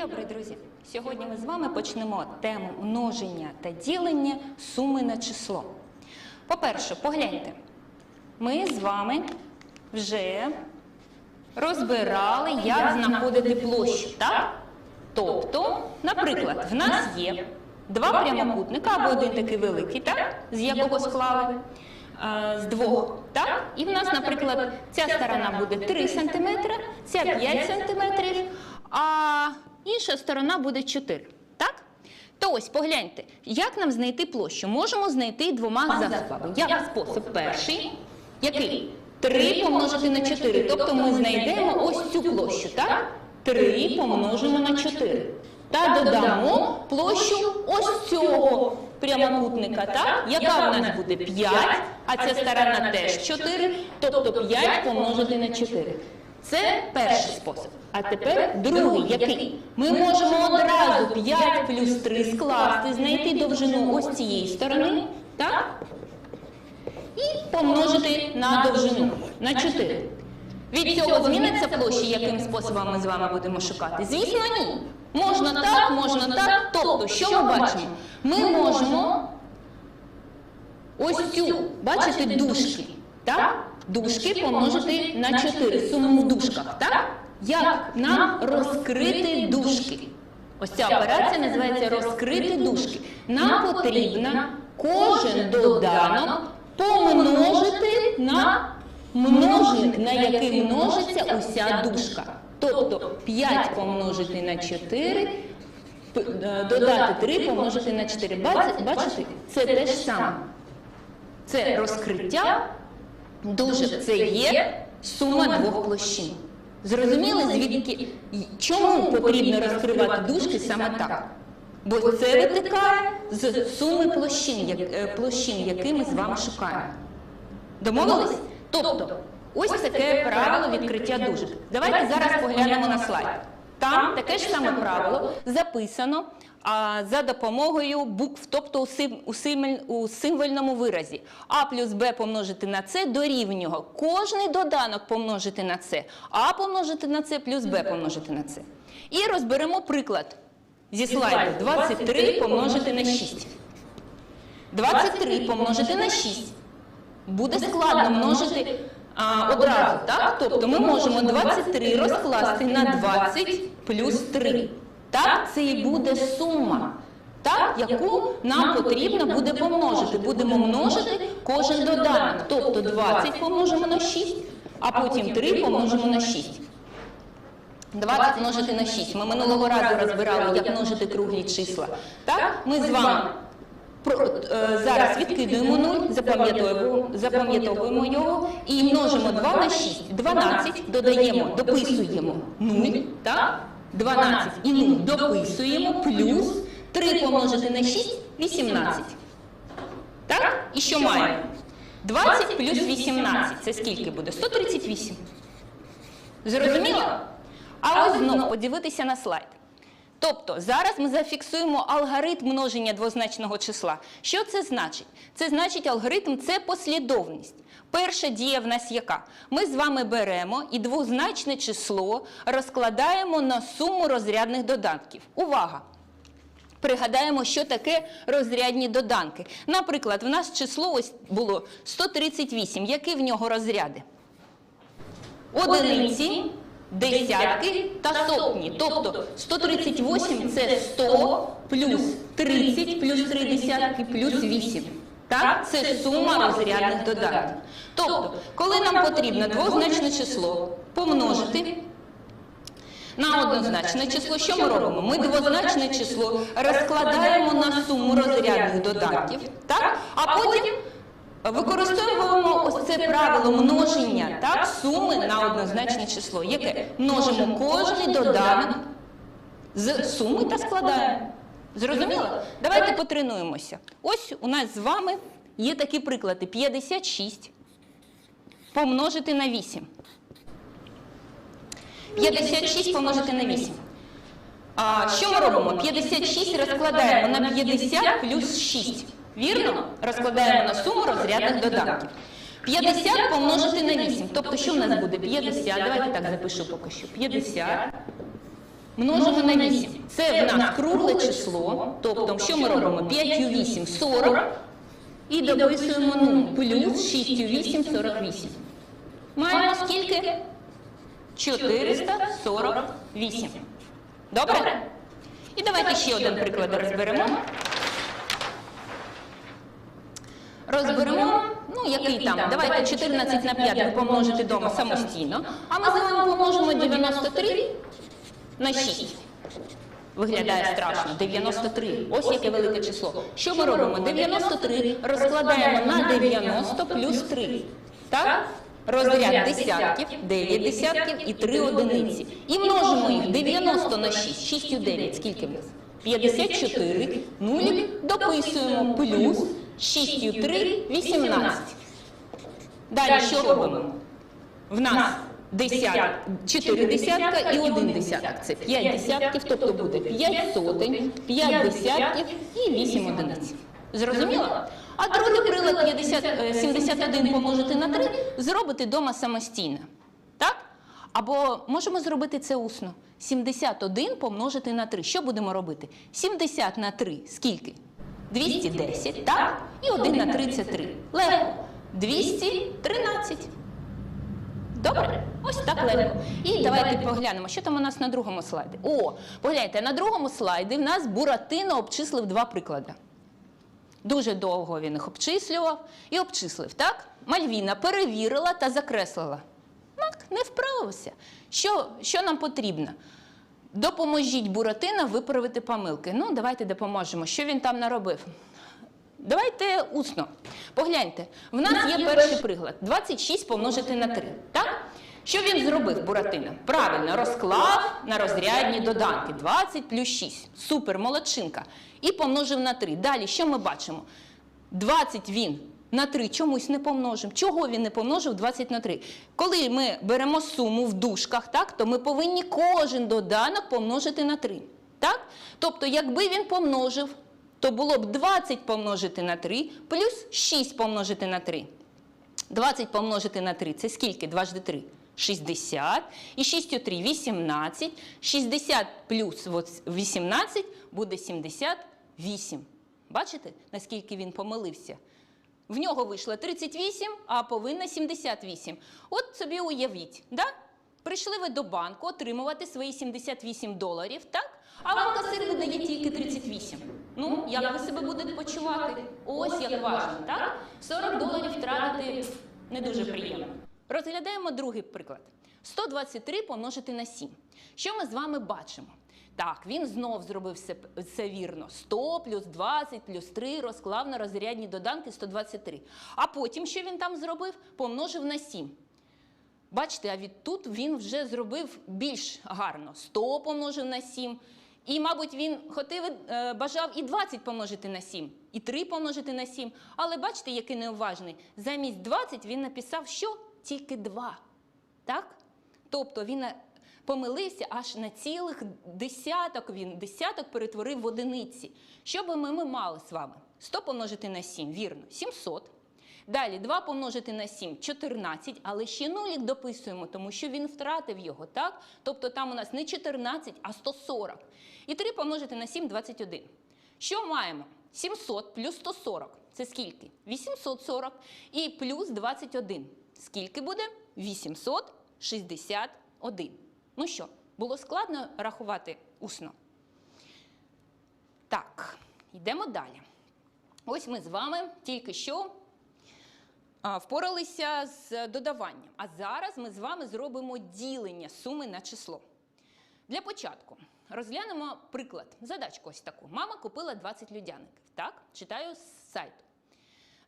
Добрий, друзі! Сьогодні ми з вами почнемо тему множення та ділення суми на число. По-перше, погляньте, ми з вами вже розбирали, як знаходити площу, так? Тобто, наприклад, в нас є два прямокутника або один такий великий, так? З якого склали? З двох, так? І в нас, наприклад, ця сторона буде 3 см, ця 5 см, а інша сторона буде 4. Так? То ось погляньте, як нам знайти площу? Можемо знайти двома засобами. Як спосіб перший, який? 3 помножити на 4. Тобто ми знайдемо ось цю площу, так? 3 помножимо на 4. Та додамо площу ось цього прямокутника, так? Яка в нас буде 5, а ця сторона теж 4, тобто 5 помножити на 4. Це перший спосіб. А тепер другий, який? Ми можемо одразу 5 плюс 3 скласти, знайти довжину ось цієї сторони, так? І помножити на довжину, на 4. Від цього зміниться площа, яким способом ми з вами будемо шукати? Звісно, ні. Можна так, можна так. Тобто, що ми бачимо? Ми можемо ось цю, бачите, дужки, так? Дужки помножити на 4, суму в дужках, так? Як нам розкрити дужки? Ось ця операція називається розкрити дужки. Нам потрібно кожен доданок помножити на множник, на який множиться уся дужка. Тобто 5 помножити на 4, е, додати 3 помножити на 4. Бачите, бачите? це те ж саме. Це розкриття дужок. Це є сума двох площин. Зрозуміли, звідки чому потрібно розкривати дужки саме так? Бо це витикає з суми площин, як- е, площин, які ми з вами шукаємо. Домовились? Тобто, ось таке правило відкриття дужок. Давайте зараз поглянемо на слайд. Там таке ж саме правило записано за допомогою букв, тобто у, сим, у, символьному виразі. А плюс Б помножити на С дорівнює. Кожний доданок помножити на С. А помножити на С плюс Б помножити на С. І розберемо приклад зі слайду. 23 помножити на 6. 23 помножити на 6 буде складно множити а, одразу, так? Тобто ми можемо 23 розкласти на 20 плюс 3. Так, це і буде сума, так, яку нам потрібно буде помножити. Будемо множити кожен доданок. Тобто 20 помножимо на 6, а потім 3 помножимо на 6. 20 множити на 6. Ми минулого разу розбирали, як множити круглі числа. Так, ми з вами про- е, зараз відкидуємо 0, запам'ятовуємо, запам'ятовуємо. його і множимо 2 на 6. 12 додаємо, дописуємо. 0, так? 12 і 0 дописуємо, плюс 3 помножити на 6 – 18. Так? І що маємо? 20 плюс 18 – це скільки буде? 138. Зрозуміло? А ось знову подивитися на слайд. Тобто зараз ми зафіксуємо алгоритм множення двозначного числа. Що це значить? Це значить алгоритм це послідовність. Перша дія в нас яка? Ми з вами беремо і двозначне число розкладаємо на суму розрядних додатків. Увага! Пригадаємо, що таке розрядні доданки. Наприклад, в нас число ось було 138. Які в нього розряди? одиниці, десятки та сотні. Тобто 138 це 100 плюс 30 плюс 3 десятки плюс 8. Так? Це сума розрядних додатків. Тобто, коли нам потрібно двозначне число помножити на однозначне число, що ми робимо? Ми двозначне число розкладаємо на суму розрядних додатків, так? а потім використовуємо ось це правило множення так, суми на однозначне число. Яке? Множимо кожний доданок з суми та складаємо. Зрозуміло? Давайте потренуємося. Ось у нас з вами є такі приклади: 56 помножити на 8. 56 помножити на 8. А, що ми робимо? 56 розкладаємо на 50 плюс 6. Вірно? Розкладаємо на суму розрядних додатків. 50 помножити на 8. Тобто, що в нас буде? 50. Давайте так запишу поки що. 50 множимо на 8. Це в нас кругле число. Тобто, що ми робимо? 5 у 8 – 40. І дописуємо 0. Плюс 6 у 8 – 48. Маємо скільки? 448. Добре? І давайте ще один приклад розберемо. Розберемо, ну який там, давайте 14 на 5 ви помножите вдома самостійно, а ми з вами помножимо 93 на 6. Виглядає страшно. 93. Ось яке велике число. Що ми робимо? 93 розкладаємо на 90 плюс 3. Так? Розряд десятків, 9 десятків і 3 одиниці. І множимо їх 90 на 6. 6 у 9. Скільки нас? 54. Нулік дописуємо. Плюс 6 у 3 – 18. Далі що робимо? В нас десят, 4 десятка і 1 десяток. Це 5 десятків, тобто буде 5 сотень, 5 десятків і 8 одиниць. Зрозуміло? А другий прилад 50, е, 71 помножити на 3 зробити вдома самостійно. Так? Або можемо зробити це усно. 71 помножити на 3. Що будемо робити? 70 на 3 скільки? 210, так? І 1 на 3 це 3. Легко. 213. Добре? Ось так легко. І давайте поглянемо, що там у нас на другому слайді. О, погляньте, на другому слайді в нас Буратино обчислив два приклади. Дуже довго він їх обчислював і обчислив, так? Мальвіна перевірила та закреслила. Так, не вправився. Що, що нам потрібно? Допоможіть Буратино виправити помилки. Ну, давайте допоможемо. Що він там наробив? Давайте усно. Погляньте, в нас є перший приклад. 26 помножити на 3. Так? Що він зробив, Буратино? Правильно, розклав на розрядні доданки. 20 плюс 6. Супер, молодчинка. І помножив на 3. Далі, що ми бачимо? 20 він на 3 чомусь не помножив. Чого він не помножив 20 на 3? Коли ми беремо суму в дужках, так, то ми повинні кожен доданок помножити на 3. Так? Тобто, якби він помножив, то було б 20 помножити на 3 плюс 6 помножити на 3. 20 помножити на 3 це скільки? 2 жди 3. 60. І 6 у 3 – 18. 60 плюс 18 буде 78. Бачите, наскільки він помилився? В нього вийшло 38, а повинна 78. От собі уявіть, да? прийшли ви до банку отримувати свої 78 доларів, так? А вам касир видає тільки 38. Ну, як ви себе будете почувати? Ось як важно, так? 40 доларів втратити не дуже приємно. Розглядаємо другий приклад. 123 помножити на 7. Що ми з вами бачимо? Так, він знов зробив все, все вірно. 100 плюс 20 плюс 3 розклав на розрядні доданки 123. А потім, що він там зробив? Помножив на 7. Бачите, а відтут він вже зробив більш гарно. 100 помножив на 7. І, мабуть, він хотів, е, бажав і 20 помножити на 7, і 3 помножити на 7. Але бачите, який неуважний. Замість 20 він написав, що? Тільки 2. Так? Тобто він е, помилився аж на цілих десяток. Він десяток перетворив в одиниці. Що би ми, ми мали з вами? 100 помножити на 7, вірно, 700. Далі 2 помножити на 7 – 14, але ще нулік дописуємо, тому що він втратив його, так? Тобто там у нас не 14, а 140. І 3 помножити на 7 – 21. Що маємо? 700 плюс 140 – це скільки? 840. І плюс 21. Скільки буде? 861. Ну що, було складно рахувати усно? Так, йдемо далі. Ось ми з вами тільки що впоралися з додаванням. А зараз ми з вами зробимо ділення суми на число. Для початку розглянемо приклад. Задачку ось таку. Мама купила 20 людяників. Так, читаю з сайту.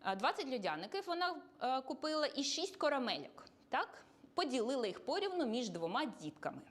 А, 20 людяників вона е, купила і 6 карамельок. Так, поділила їх порівну між двома дітками.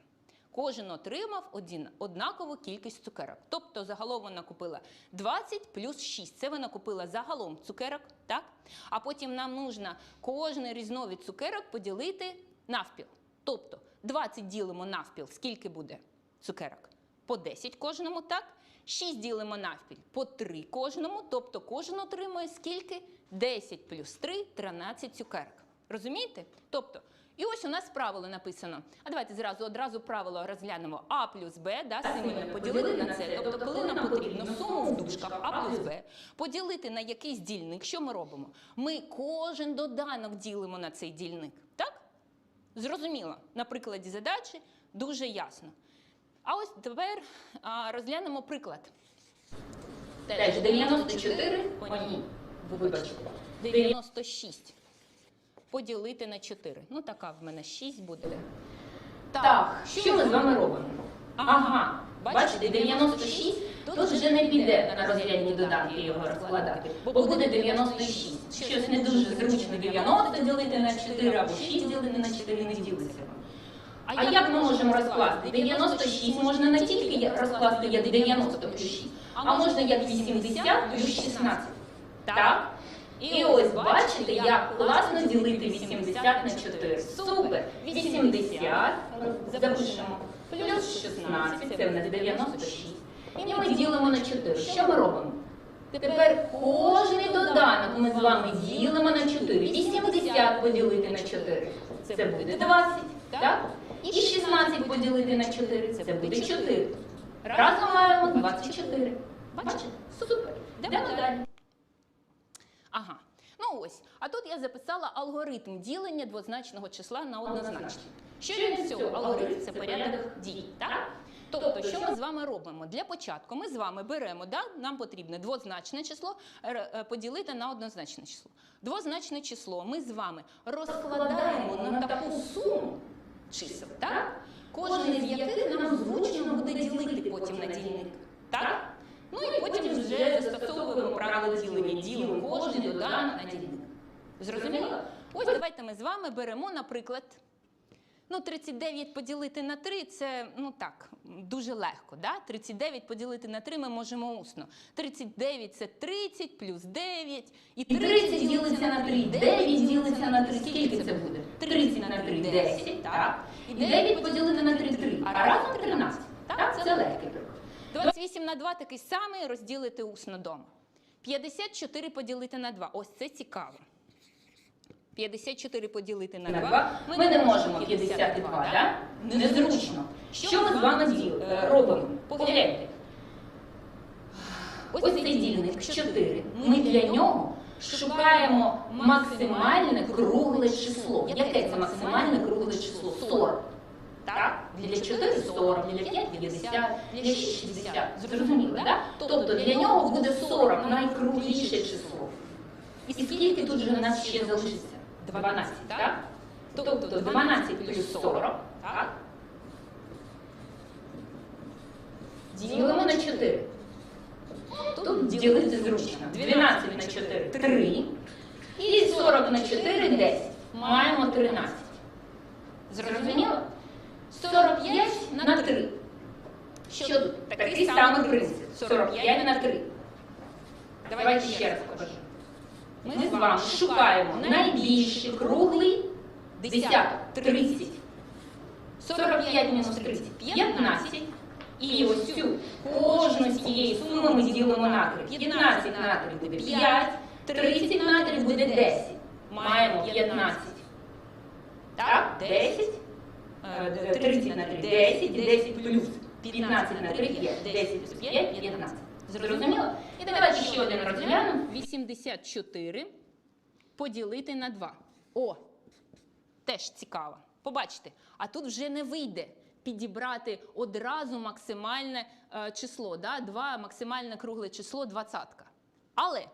Кожен отримав один, однакову кількість цукерок. Тобто загалом вона купила 20 плюс 6. Це вона купила загалом цукерок, так? А потім нам нужно кожний різновид цукерок поділити навпіл. Тобто 20 ділимо навпіл, скільки буде цукерок? По 10 кожному, так? 6 ділимо навпіл по 3 кожному, тобто кожен отримує скільки? 10 плюс 3 – 13 цукерок. Розумієте? Тобто, І ось у нас правило написано. А давайте зразу одразу правило розглянемо. А плюс Б, да, символьно поділити на це. Тобто, коли нам потрібно суму в дужках А плюс Б поділити на якийсь дільник, що ми робимо? Ми кожен доданок ділимо на цей дільник. Так? Зрозуміло. На прикладі задачі дуже ясно. А ось тепер а, розглянемо приклад. Теж 94, о ні, вибачте, 96 поділити на 4. Ну, така в мене 6 буде. Так, що ми з вами робимо? Ага, бачите, 96, тут вже не піде на розрядні додатки його розкладати, бо буде 96. Щось не дуже зручно 90 ділити на 4 або 6 ділити на 4 не ділиться. А як ми можемо розкласти? 96 можна не тільки розкласти як 90 плюс 6, а можна як 80 плюс 16. Так? І ось бачите, як класно ділити 80 на 4. Супер! 80 запишемо. Плюс 16, це в нас 96. І ми ділимо на 4. Що ми робимо? Тепер кожний доданок ми з вами ділимо на 4. 80 поділити на 4. Це буде 20, так? І 16 поділити на 4. Це буде 4. Разом маємо 24. Бачите? Супер. Йдемо далі. Ага. Ну ось. А тут я записала алгоритм ділення двозначного числа на однозначне. Що він цього? Алгоритм це порядок дій. Так? Тобто, що ми з вами робимо? Для початку ми з вами беремо, да? нам потрібне двозначне число е, поділити на однозначне число. Двозначне число ми з вами розкладаємо на таку суму чисел, так? Кожен з яких нам зручно буде ділити потім на дільник. Так? Ну і потім вже застосовуємо правило ділення. Ділимо кожен доданок на дільник. Зрозуміло? Ось давайте ми з вами беремо, наприклад, ну, 39 поділити на 3 це ну так, дуже легко. Да? 39 поділити на 3 ми можемо усно. 39 це 30 плюс 9. І І 30 ділиться на 3, 9 ділиться на 3. Скільки це буде? 30 на 3 – 10, так? І 9 поділити на 3 – 3, а разом 13. Так, це приклад. 28 на 2 такий самий розділити усно дома. 54 поділити на 2. Ось це цікаво. 54 поділити на На 2. 2 ми не можемо 52, так? Незручно. Що ми з вами діл- е, робимо? Погляньте. Ось цей дільник 4. Ми для нього шукаємо максимальне кругле число. Яке це максимальне кругле число? 40. Так? Для 4 – 40, для 5 – 50, для 6 – 60. Зрозуміло, так? Тобто для нього буде 40 найкругліше число. І скільки тут же в нас ще залишиться? 12, так? Тобто 12 плюс 40, так? Ділимо на 4. Тут ділити зручно. 12 на 4 – 3. І 40 на 4 – 10. Маємо 13. Зрозуміло? 45 на 3. Що тут? Такий самий принцип. 45 на 3. Давайте ще раз покажу. Ми з вами шукаємо найбільший круглий десяток 30. 45 мінус 30 – 15. І ось цю кожну з цієї суми ми ділимо на 3. 15 на 3 буде 5, 30 на 3 буде 10. Маємо 15. Так, 10. Е, 30 на 3 – 10, 10 плюс 15 на 3 – 5, 10 плюс 5 – 15. Зрозуміло? І давайте ще один розглянемо. 84 поділити на 2. О, теж цікаво. Побачите, а тут вже не вийде підібрати одразу максимальне е, число. Да? 2 максимальне кругле число двадцятка. Але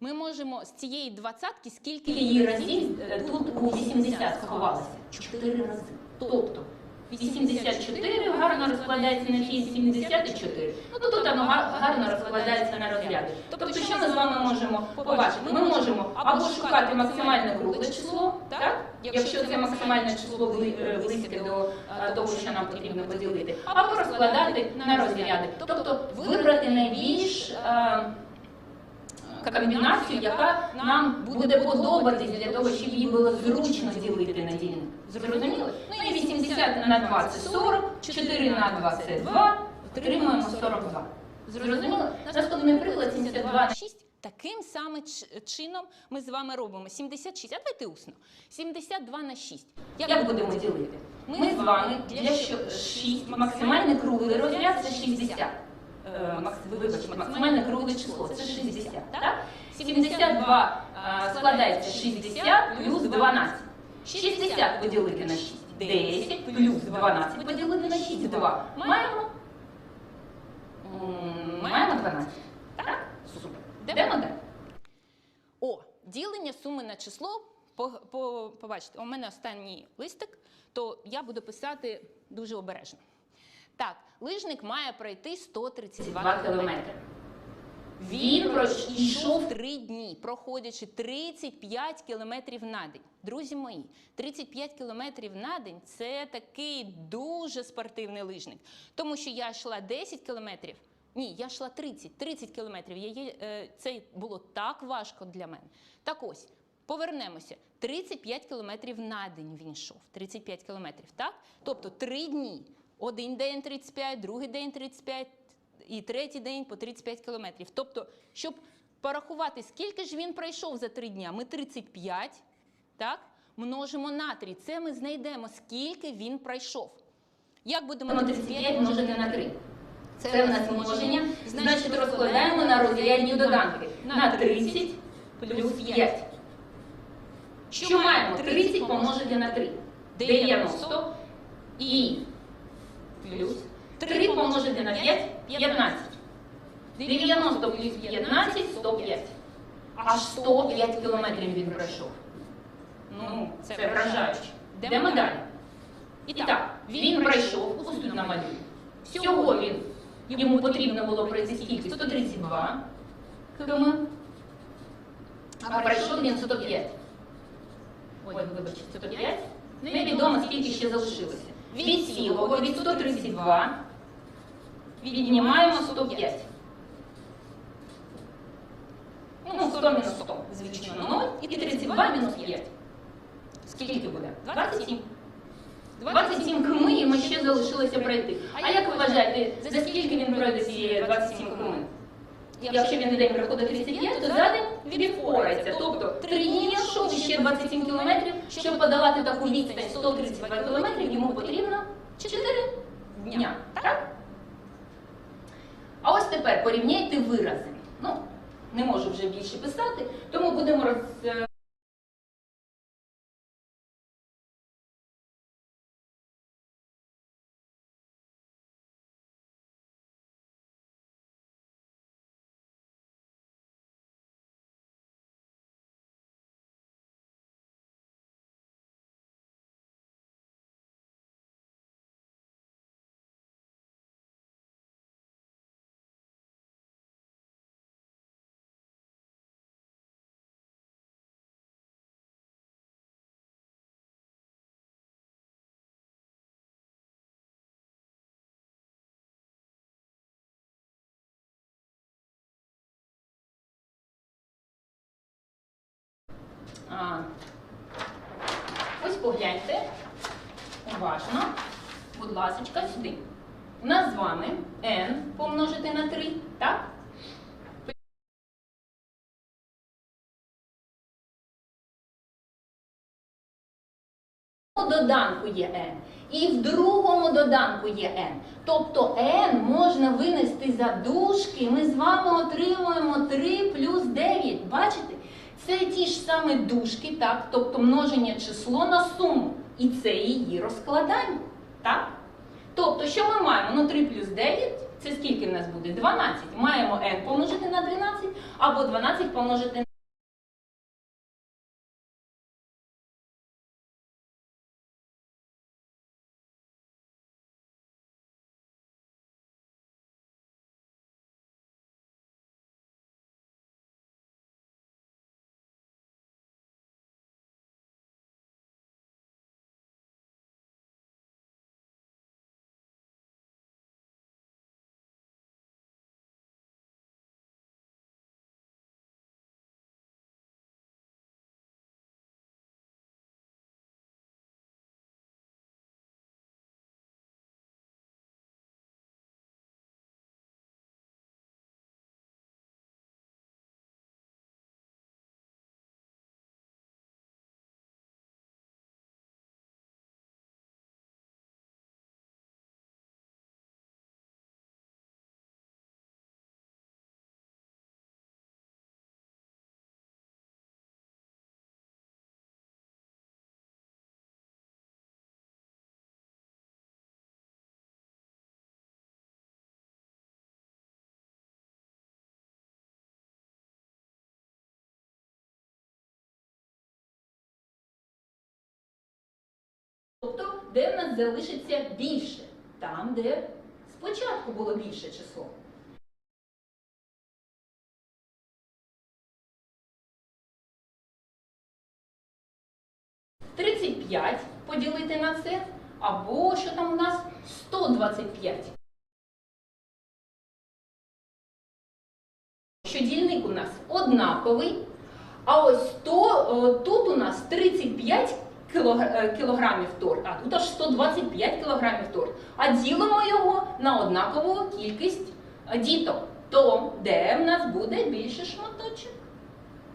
ми можемо з цієї двадцятки скільки Її разів е, тут у 80 сховалося. 4 рази. Тобто 84 гарно розкладається на 6, 74. Ну тут воно гарно розкладається на розряди. Тобто, що ми з вами можемо побачити? Ми можемо або шукати максимальне кругле число, так? Якщо це максимальне число е, близьке до е, того, що нам потрібно поділити, або розкладати на розряди. Тобто вибрати найбільш е, комбінацію, яка нам буде подобатись для того, щоб її було зручно ділити на дільник. Зрозуміло? Ну і 80 на 2 це 40, 4 на 2 це 2, отримуємо 42. Зрозуміло? Наступний приклад 72 на 6 Таким самим ч- чином ми з вами робимо 76, а давайте усно. 72 на 6. Як будемо ділити? Ми з вами для 6 максимальний круглий розряд це 60. Е, макс- Вибачте, максимальне кругле число це 60. Так? 72 е, складається 60 плюс 12. 60 поділити на 6. 10 плюс 12 поділити на 6. 2. Маємо? Маємо 12. Так? Супер. Йдемо далі. О, ділення суми на число. По, по, побачите, у мене останній листик, то я буду писати дуже обережно. Так, лижник має пройти 132 2 кілометри. кілометри. Він пройшов три дні, проходячи 35 кілометрів на день. Друзі мої, 35 кілометрів на день це такий дуже спортивний лижник. Тому що я йшла 10 кілометрів. Ні, я йшла 30, 30 кілометрів. Я, е, це було так важко для мене. Так ось, повернемося. 35 кілометрів на день він йшов. 35 кілометрів, так? Тобто 3 дні. Один день 35, другий день 35, і третій день по 35 кілометрів. Тобто, щоб порахувати, скільки ж він пройшов за три дня, ми 35, так, множимо на 3. Це ми знайдемо, скільки він пройшов. Як будемо Будемо 35 множити на 3. Це в нас множення, значить розкладаємо на розрядні доданки. На 30 плюс 5. Що маємо? 30 помножити на 3. 90 і плюс 3 помножити на 5 15. 90 плюс 15 105. Аж 105 кілометрів він пройшов. Ну, це вражаюче. Йдемо далі. І так, він пройшов, ось тут намалюю. Всього він, йому потрібно було пройти скільки? 132 км. А пройшов він 105. Ой, вибачте, 105. Невідомо, скільки ще залишилося. Від цілого, від 132 віднімаємо 105. Ну, 100 мінус 100, звичайно, 0. І 32 мінус 5. Скільки буде? 27. 27 км ми ще залишилося пройти. А як ви вважаєте, за скільки він пройде ці 27 км? Якщо він день проходить 35, то за день він. Тобто 3 дні йшов ще 27 кілометрів. Щоб подолати таку відстань 132 км, йому потрібно 4 дня. Так? А ось тепер порівняйте вирази. Ну, не можу вже більше писати, тому будемо роз... А, ось погляньте, уважно, будь ласка, сюди. У нас з вами n помножити на 3, так? доданку є n, і в другому доданку є n. Тобто n можна винести за дужки, ми з вами отримуємо 3 плюс 9. Бачите? Це ті ж самі дужки, так? тобто множення число на суму. І це її розкладання. Так? Тобто, що ми маємо? Ну 3 плюс 9 це скільки в нас буде? 12. Маємо n помножити на 12 або 12 помножити Тобто, де в нас залишиться більше? Там, де спочатку було більше число. Тридцять п'ять поділити на це, або що там у нас 125. Що дільник у нас однаковий, а ось то, о, тут у нас 35 кілог- е, кілограмів торт, а тут аж 125 кілограмів торт. А ділимо його на однакову кількість е, діток. То де в нас буде більше шматочок?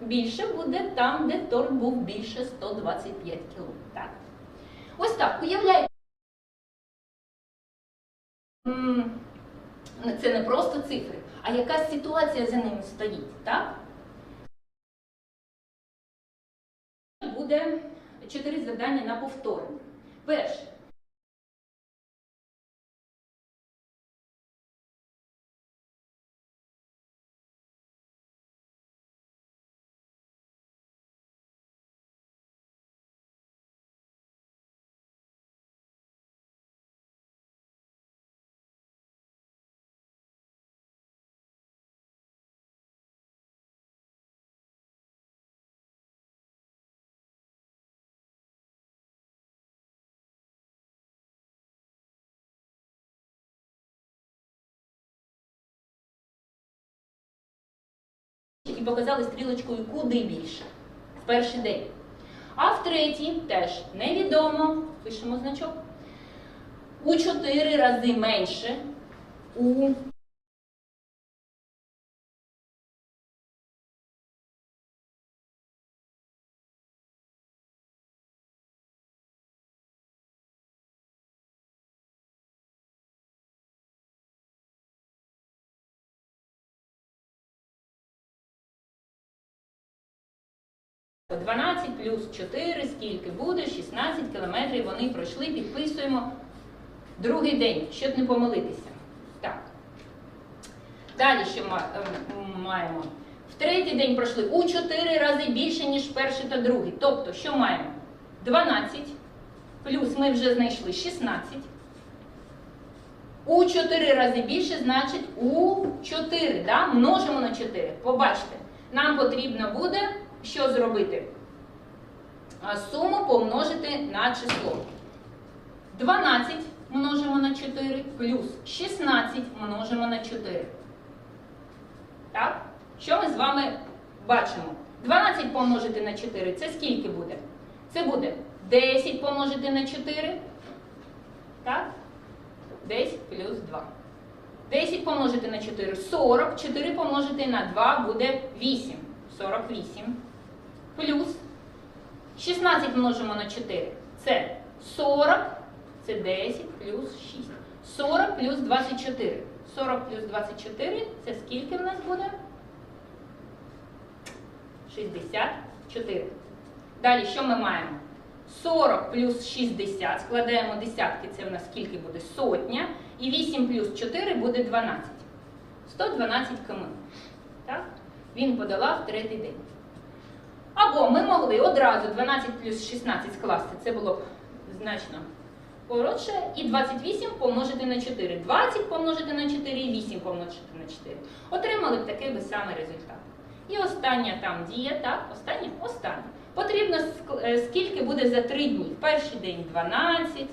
Більше буде там, де торт був більше 125 кіло. Так? Ось так, уявляєте. Це не просто цифри, а якась ситуація за ними стоїть, так? Буде чотири завдання на повторення. Перше. І показали стрілочкою куди більше в перший день. А в третій теж невідомо, пишемо значок. У 4 рази менше. У 12 плюс 4, скільки буде? 16 кілометрів вони пройшли, підписуємо. Другий день, щоб не помилитися. Так. Далі що ем, маємо? В третій день пройшли у 4 рази більше, ніж перший та другий. Тобто, що маємо? 12 плюс ми вже знайшли 16. У 4 рази більше, значить у 4. Да? Множимо на 4. Побачте, нам потрібно буде що зробити? Суму помножити на число. 12 множимо на 4 плюс 16 множимо на 4. Так? Що ми з вами бачимо? 12 помножити на 4 це скільки буде? Це буде 10 помножити на 4. Так? 10 плюс 2. 10 помножити на 4 40. 4 помножити на 2 буде 8. 48. Плюс 16 множимо на 4. Це 40. Це 10 плюс 6. 40 плюс 24. 40 плюс 24 це скільки в нас буде? 64. Далі що ми маємо? 40 плюс 60, складаємо десятки, це в нас скільки буде? Сотня. І 8 плюс 4 буде 12. 112 км. Так? Він подолав третій день. Або ми могли одразу 12 плюс 16 скласти, це було значно коротше, і 28 помножити на 4. 20 помножити на 4 і 8 помножити на 4. Отримали б такий би самий результат. І остання там дія, так, остання, остання. Потрібно е, скільки буде за 3 дні. Перший день 12,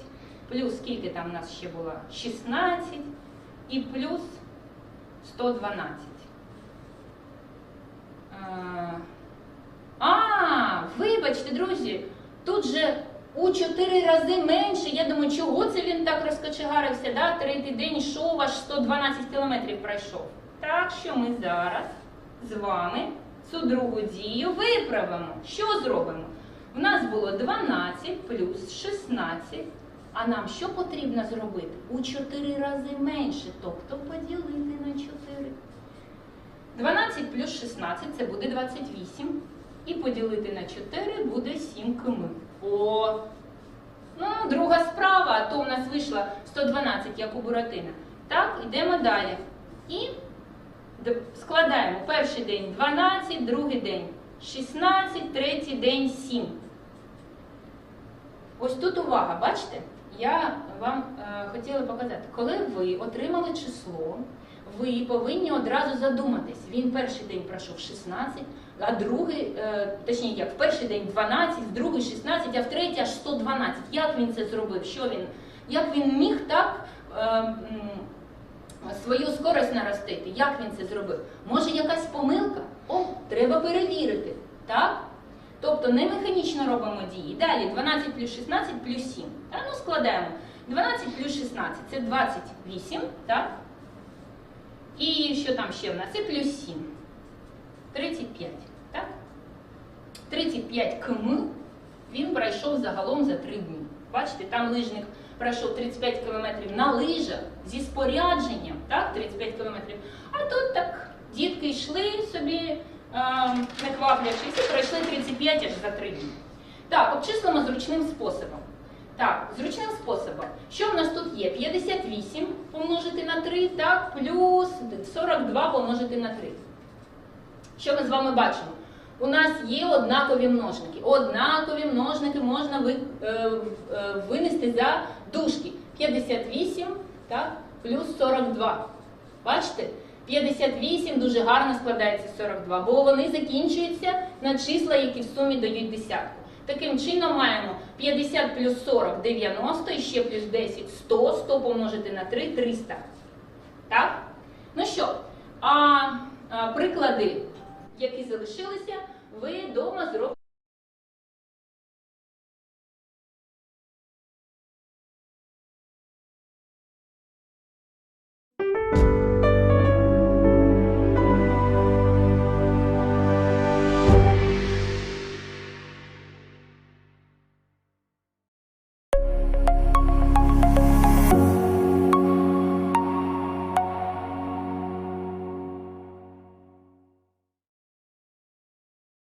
плюс скільки там у нас ще було? 16 і плюс 112. А, вибачте, друзі, тут же у 4 рази менше. Я думаю, чого це він так розкочегарився? Да? Третій день йшов, аж 112 кілометрів пройшов. Так що ми зараз з вами цю другу дію виправимо. Що зробимо? У нас було 12 плюс 16. А нам що потрібно зробити? У 4 рази менше, тобто поділити на 4. 12 плюс 16 це буде 28. І поділити на 4 буде 7 км. О! Ну, друга справа, а то у нас вийшло 112, як у Буратина. Так, йдемо далі. І складаємо перший день 12, другий день 16, третій день 7. Ось тут увага, бачите? Я вам е, хотіла показати, коли ви отримали число, ви повинні одразу задуматись. Він перший день пройшов 16, а другий, е, точніше, як в перший день 12, в другий 16, а в третій аж 112. Як він це зробив? Що він? Як він міг так е, свою скорость наростити? Як він це зробив? Може, якась помилка? О, треба перевірити. Так? Тобто не механічно робимо дії. Далі 12 плюс 16 плюс 7. Та, ну, складаємо. 12 плюс 16 це 28, так? І що там ще в нас? І плюс 7. 35, так? 35 км він пройшов загалом за 3 дні. Бачите, там лижник пройшов 35 км на лижах зі спорядженням, так? 35 км. А тут так дітки йшли собі, не кваплячись, і пройшли 35 аж за 3 дні. Так, обчислимо зручним способом. Так, зручним способом. Що в нас тут є? 58 помножити на 3, так, плюс 42 помножити на 3. Що ми з вами бачимо? У нас є однакові множники. Однакові множники можна ви, е, е, винести за дужки. 58 так, плюс 42. Бачите? 58 дуже гарно складається 42, бо вони закінчуються на числа, які в сумі дають десятку. Таким чином маємо 50 плюс 40 90, і ще плюс 10 100, 100 помножити на 3 300. Так? Ну що, а, а приклади, які залишилися, ви вдома зробите.